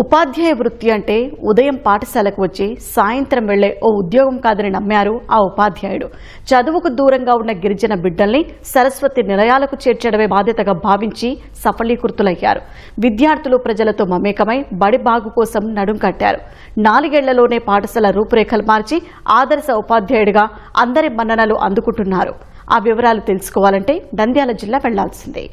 ఉపాధ్యాయ వృత్తి అంటే ఉదయం పాఠశాలకు వచ్చి సాయంత్రం వెళ్ళే ఓ ఉద్యోగం కాదని నమ్మారు ఆ ఉపాధ్యాయుడు. చదువుకు దూరంగా ఉన్న గిరిజన బిడ్డల్ని సరస్వతి నిలయాలకు చేర్చడమే బాధ్యతగా భావించి సఫలీకృతులయ్యారు. విద్యార్థులు ప్రజలతో మమేకమై బడి బాగు కోసం నడుం కట్టారు. నాలుగేళ్ళలోనే పాఠశాల రూపురేఖలు మార్చి ఆదర్శ ఉపాధ్యాయుడిగా అందరి మన్ననలు అందుకుంటున్నారు. ఆ వివరాలు తెలుసుకోవాలంటే నంద్యాల జిల్లా వెళ్ళాల్సిందే.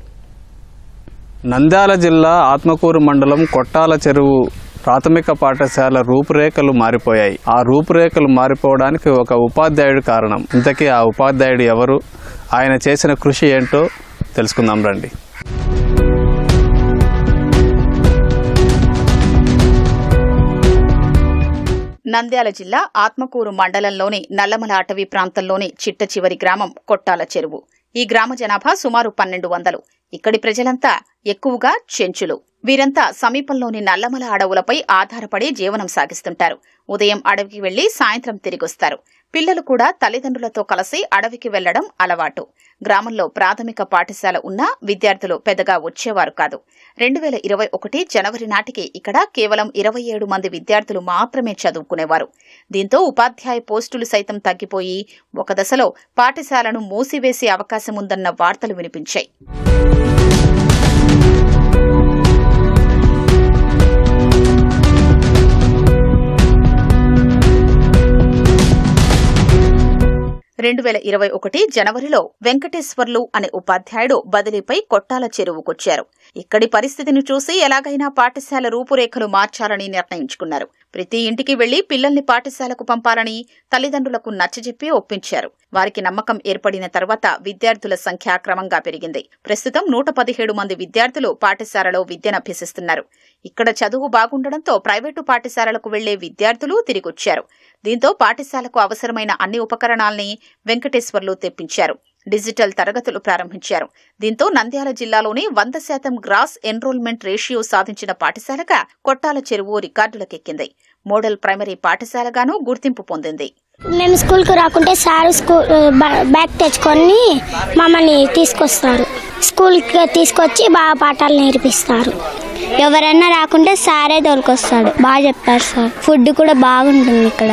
నంద్యాల జిల్లా ఆత్మకూరు మండలం కొట్టాల చెరువు ప్రాథమిక పాఠశాల రూపురేఖలు మారిపోయాయి. ఆ రూపురేఖలు మారిపోవడానికి ఒక ఉపాధ్యాయుడు కారణం. ఇంతకీ ఆ ఉపాధ్యాయుడు ఎవరు? ఆయన చేసిన కృషి ఏంటో తెలుసుకుందాం రండి. నంద్యాల జిల్లా ఆత్మకూరు మండలంలోని నల్లమల అటవీ ప్రాంతంలోని చిట్ట చివరి గ్రామం కొట్టాల చెరువు. ఈ గ్రామ జనాభా సుమారు పన్నెండు వందలు. ఇక్కడి ప్రజలంతా ఎక్కువగా చెంచులు. వీరంతా సమీపంలోని నల్లమల అడవులపై ఆధారపడి జీవనం సాగిస్తుంటారు. ఉదయం అడవికి వెళ్ళి సాయంత్రం తిరిగొస్తారు. పిల్లలు కూడా తల్లిదండ్రులతో కలిసి అడవికి వెళ్ళడం అలవాటు. గ్రామంలో ప్రాథమిక పాఠశాల ఉన్నా విద్యార్థులు పెద్దగా వచ్చేవారు కాదు. రెండు వేల ఇరవై ఒకటి జనవరి నాటికి ఇక్కడ కేవలం ఇరవై ఏడు మంది విద్యార్థులు మాత్రమే చదువుకునేవారు. దీంతో ఉపాధ్యాయ పోస్టులు సైతం తగ్గిపోయి ఒక దశలో పాఠశాలను మూసివేసే అవకాశం ఉందన్న వార్తలు వినిపించాయి. రెండు వేల ఇరవై ఒకటి జనవరిలో వెంకటేశ్వర్లు అనే ఉపాధ్యాయుడు బదిలీపై కొట్టాల చెరువుకొచ్చారు. ఇక్కడి పరిస్థితిని చూసి ఎలాగైనా పాఠశాల రూపురేఖలు మార్చాలని నిర్ణయించుకున్నారు. ప్రతి ఇంటికి వెళ్ళి పిల్లల్ని పాఠశాలకు పంపాలని తల్లిదండ్రులకు నచ్చజెప్పి ఒప్పించారు. వారికి నమ్మకం ఏర్పడిన తర్వాత విద్యార్థుల సంఖ్య క్రమంగా పెరిగింది. ప్రస్తుతం నూట పదిహేడు మంది విద్యార్థులు పాఠశాలలో విద్యనభ్యసిస్తున్నారు ఇక్కడ చదువు బాగుండడంతో ప్రైవేటు పాఠశాలలకు వెళ్ళే విద్యార్థులు తిరిగొచ్చారు. దీంతో పాఠశాలకు అవసరమైన అన్ని ఉపకరణాల్ని వెంకటేశ్వర్లు తెప్పించారు. డిజిటల్ తరగతులు ప్రారంభించారు. దీంతో నంద్యాల జిల్లాలోని వంద శాతం గ్రాస్ ఎన్రోల్మెంట్ రేషియో సాధించిన పాఠశాలగా కొట్టాల చెరువు రికార్డులకెక్కింది. మోడల్ ప్రైమరీ పాఠశాలగానూ గుర్తింపు పొందింది. మేము స్కూల్కి రాకుంటే సార్ స్కూల్ బ్యాగ్ తెచ్చుకొని మమ్మల్ని తీసుకొస్తారు. స్కూల్కి తీసుకొచ్చి బాగా పాఠాలు నేర్పిస్తారు. ఎవరైనా రాకుంటే సారే తోలుకొస్తాడు. బాగా చెప్తారు సార్. ఫుడ్ కూడా బాగుంటుంది ఇక్కడ.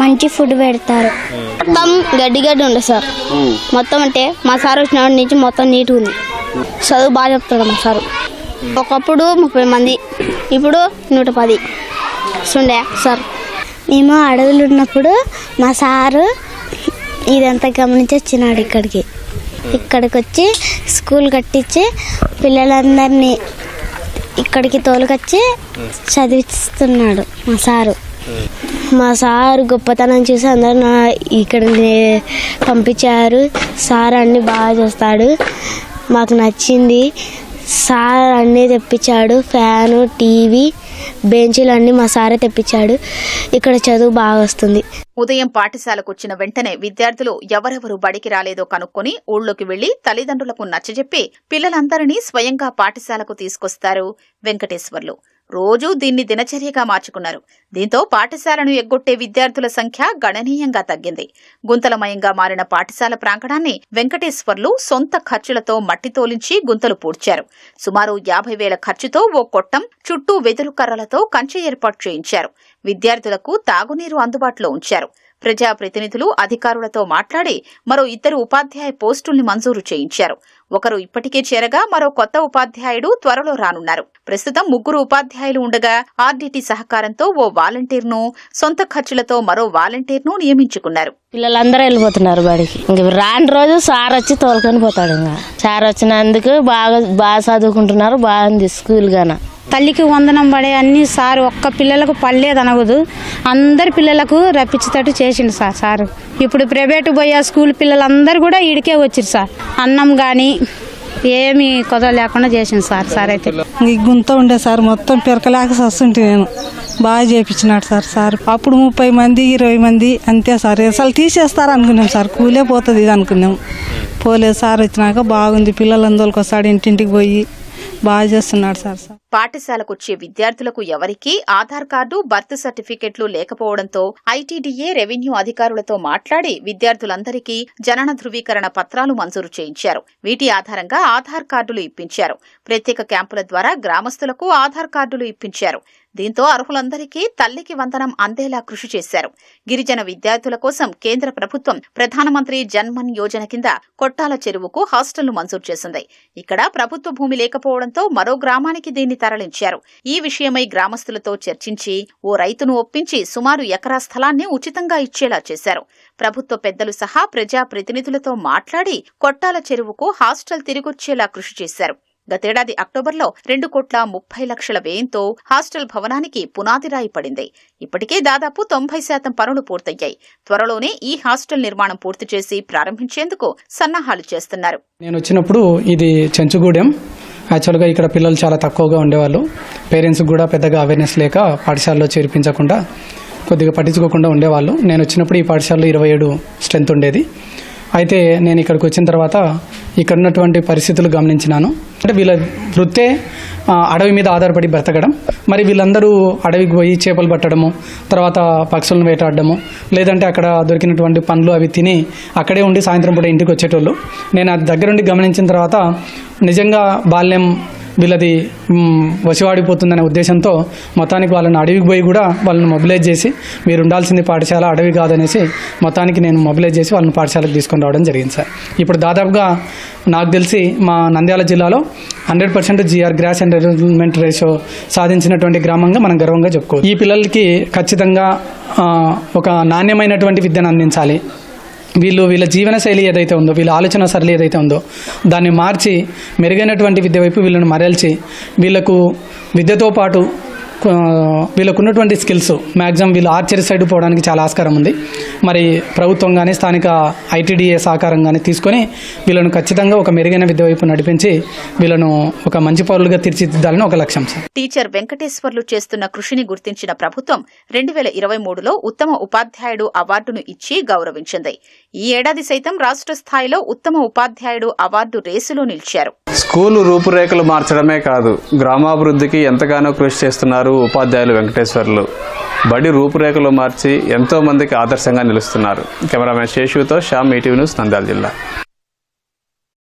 మంచి ఫుడ్ పెడతారు. మొత్తం గడ్డి గడ్డి ఉండే సార్. మొత్తం అంటే మా సార్ వచ్చినప్పటి నుంచి మొత్తం నీట్గా ఉంది. చదువు బాగా చెప్తాడు మా సారు. ఒకప్పుడు ముప్పై మంది ఇప్పుడు నూట పది. ఉండే సార్. మేము అడవులు ఉన్నప్పుడు మా సారు ఇదంతా గమనించి వచ్చినాడు ఇక్కడికి. ఇక్కడికి వచ్చి స్కూల్ కట్టించి పిల్లలందరినీ ఇక్కడికి తోలుకొచ్చి చదివిస్తున్నాడు మా సారు. మా సార్ గొప్పతనం చూసి అందరూ నా ఇక్కడ పంపించారు. సార్ అన్ని బాగా చూస్తాడు. మాకు నచ్చింది. సార్ అన్నీ తెప్పించాడు. ఫ్యాను టీవీ బెంచీలు అన్నీ మా సారే తెప్పించాడు. ఇక్కడ చదువు బాగా వస్తుంది. ఉదయం పాఠశాలకు వచ్చిన వెంటనే విద్యార్థులు ఎవరెవరు బడికి రాలేదో కనుక్కొని ఊళ్ళోకి వెళ్ళి తల్లిదండ్రులకు నచ్చజెప్పి పిల్లలందరినీ స్వయంగా పాఠశాలకు తీసుకొస్తారు వెంకటేశ్వర్లు. రోజూ దీన్ని దినచర్యగా మార్చుకున్నారు. దీంతో పాఠశాలను ఎగ్గొట్టే విద్యార్థుల సంఖ్య గణనీయంగా తగ్గింది. గుంతలమయంగా మారిన పాఠశాల ప్రాంగణాన్ని వెంకటేశ్వర్లు సొంత ఖర్చులతో మట్టి తోలించి గుంతలు పూడ్చారు. సుమారు యాభై వేల ఖర్చుతో ఓ కొట్టం చుట్టూ వెదురు కర్రలతో కంచె ఏర్పాటు చేయించారు. విద్యార్థులకు తాగునీరు అందుబాటులో ఉంచారు. ప్రజాప్రతినిధులు అధికారులతో మాట్లాడి మరో ఇద్దరు ఉపాధ్యాయ పోస్టుల్ని మంజూరు చేయించారు. ఒకరు ఇప్పటికే చేరగా మరో కొత్త ఉపాధ్యాయుడు త్వరలో రానున్నారు. ప్రస్తుతం ముగ్గురు ఉపాధ్యాయులు ఉండగా ఆర్డీటీ సహకారంతో ఓ వాలంటీర్ను సొంత ఖర్చులతో మరో వాలంటీర్ను నియమించుకున్నారు. పిల్లలందరూ వెళ్ళిపోతున్నారు బడికి. ఇంక రాని రోజు సార్ వచ్చి తోలుకొని పోతాడు ఇంకా. సార్ వచ్చినందుకు బాగా బాగా చదువుకుంటున్నారు బాగుంది స్కూల్ గాన. తల్లికి వందనం పడే అన్ని సార్ ఒక్క పిల్లలకు పడలేదు అనగదు అందరి పిల్లలకు రప్పించేటట్టు చేసిండు సార్ సార్. ఇప్పుడు ప్రైవేటు పోయే స్కూల్ పిల్లలందరూ కూడా ఈడికే వచ్చారు సార్. అన్నం కానీ ఏమీ కొద లేకుండా చేసింది సార్ సార్ అయితే గుంత ఉండే సార్ మొత్తం పిరకలేక వస్తుంటే నేను. బాగా చేపించినాడు సార్ సార్. అప్పుడు ముప్పై మంది ఇరవై మంది అంతే సార్. అసలు తీసేస్తారు అనుకున్నాం సార్. కూలే పోతుంది ఇది అనుకున్నాం. పోలేదు సార్ వచ్చినాక బాగుంది. పిల్లలందరికి వస్తాడు ఇంటింటికి పోయి బాగా చేస్తున్నాడు సార్ సార్. పాఠశాలకొచ్చే విద్యార్థులకు ఎవరికీ ఆధార్ కార్డు బర్త్ సర్టిఫికెట్లు లేకపోవడంతో ఐటీడీఏ రెవెన్యూ అధికారులతో మాట్లాడి విద్యార్థులందరికీ జనన ధృవీకరణ పత్రాలు మంజూరు చేయించారు. వీటి ఆధారంగా ఆధార్ కార్డులు ఇప్పించారు. ప్రత్యేక క్యాంపుల ద్వారా గ్రామస్తులకు ఆధార్ కార్డులు ఇప్పించారు. దీంతో అర్హులందరికీ తల్లికి వందనం అందేలా కృషి చేశారు. గిరిజన విద్యార్థుల కోసం కేంద్ర ప్రభుత్వం ప్రధానమంత్రి జన్మన్ యోజన కింద కొట్టాల చెరువుకు హాస్టళ్ళు మంజూరు చేసింది. ఇక్కడ ప్రభుత్వ భూమి లేకపోవడంతో మరో గ్రామానికి దీన్ని తరలించారు. ఈ విషయమై గ్రామస్తులతో చర్చించి ఓ రైతును ఒప్పించి సుమారు ఎకరా స్థలాన్ని ఉచితంగా ఇచ్చేలా చేశారు. ప్రభుత్వ పెద్దలు సహా ప్రజా ప్రతినిధులతో మాట్లాడి కొట్టాల చెరువుకు హాస్టల్ తిరిగొచ్చేలా కృషి చేశారు. గతేడాది అక్టోబర్లో రెండు కోట్ల ముప్పై లక్షల వ్యయంతో హాస్టల్ భవనానికి పునాది రాయి పడింది ఇప్పటికే దాదాపు తొంభై శాతం పనులు పూర్తయ్యాయి. త్వరలోనే ఈ హాస్టల్ నిర్మాణం పూర్తి చేసి ప్రారంభించేందుకు సన్నాహాలు చేస్తున్నారు. నేను వచ్చినప్పుడు ఇది చెంచుగూడెం యాక్చువల్గా ఇక్కడ పిల్లలు చాలా తక్కువగా ఉండేవాళ్ళు. పేరెంట్స్కి కూడా పెద్దగా అవేర్నెస్ లేక పాఠశాలలో చేర్పించకుండా కొద్దిగా పట్టించుకోకుండా ఉండేవాళ్ళు. నేను వచ్చినప్పుడు ఈ పాఠశాలలో ఇరవై ఏడు స్ట్రెంత్ ఉండేది. అయితే నేను ఇక్కడికి వచ్చిన తర్వాత ఇక్కడ ఉన్నటువంటి పరిస్థితులు గమనించినాను. అంటే వీళ్ళ వృత్తే అడవి మీద ఆధారపడి బ్రతకడం. మరి వీళ్ళందరూ అడవికి పోయి చేపలు పట్టడము తర్వాత పక్షులను వేటాడడము లేదంటే అక్కడ దొరికినటువంటి పండ్లు అవి తిని అక్కడే ఉండి సాయంత్రం పూట ఇంటికి వచ్చేటోళ్ళు. నేను అది దగ్గరుండి గమనించిన తర్వాత నిజంగా బాల్యం వీళ్ళది వసివాడిపోతుందనే ఉద్దేశంతో మొత్తానికి వాళ్ళని అడవికి పోయి కూడా వాళ్ళని మొబిలైజ్ చేసి మీరు ఉండాల్సింది పాఠశాల అడవి కాదనేసి మొత్తానికి నేను మొబిలైజ్ చేసి వాళ్ళని పాఠశాలకు తీసుకొని రావడం జరిగింది సార్. ఇప్పుడు దాదాపుగా నాకు తెలిసి మా నంద్యాల జిల్లాలో hundred percent GR gross and development ratio సాధించినటువంటి గ్రామంగా మనం గర్వంగా చెప్పుకోవచ్చు. ఈ పిల్లలకి ఖచ్చితంగా ఒక నాణ్యమైనటువంటి విద్యను అందించాలి. వీళ్ళు వీళ్ళ జీవన శైలి ఏదైతే ఉందో వీళ్ళ ఆలోచన సరళి ఏదైతే ఉందో దాన్ని మార్చి మెరుగైనటువంటి విద్య వైపు వీళ్ళను మరల్చి వీళ్ళకు విద్యతో పాటు వీళ్ళకు ఉన్నటువంటి స్కిల్స్ మ్యాక్సిమం వీళ్ళు ఆర్చరీ సైడ్ పోవడానికి చాలా ఆస్కారం ఉంది. మరి ప్రభుత్వం కానీ స్థానిక ఐటీడీఏ సహకారం కానీ తీసుకొని వీళ్ళను ఖచ్చితంగా ఒక మెరుగైన విద్య వైపు నడిపించి వీళ్ళను ఒక మంచి పౌరులుగా తీర్చిదిద్దాలని ఒక లక్ష్యం సార్. టీచర్ వెంకటేశ్వర్లు చేస్తున్న కృషిని గుర్తించిన ప్రభుత్వం రెండు వేల ఇరవై మూడులో ఉత్తమ ఉపాధ్యాయుడు అవార్డును ఇచ్చి గౌరవించింది. ఈ ఏడాది సైతం రాష్ట్ర స్థాయిలో ఉత్తమ ఉపాధ్యాయుడు అవార్డు రేసులో నిలిచారు. స్కూలు రూపురేఖలు మార్చడమే కాదు గ్రామాభివృద్ధికి ఎంతగానో కృషి చేస్తున్నారు ఉపాధ్యాయులు వెంకటేశ్వర్లు. బడి రూపురేఖలు మార్చి ఎంతోమందికి ఆదర్శంగా నిలుస్తున్నారు. కెమెరామెన్ శేషుతో శ్యామ్ ఈటీవీ న్యూస్ నంద్యాల జిల్లా.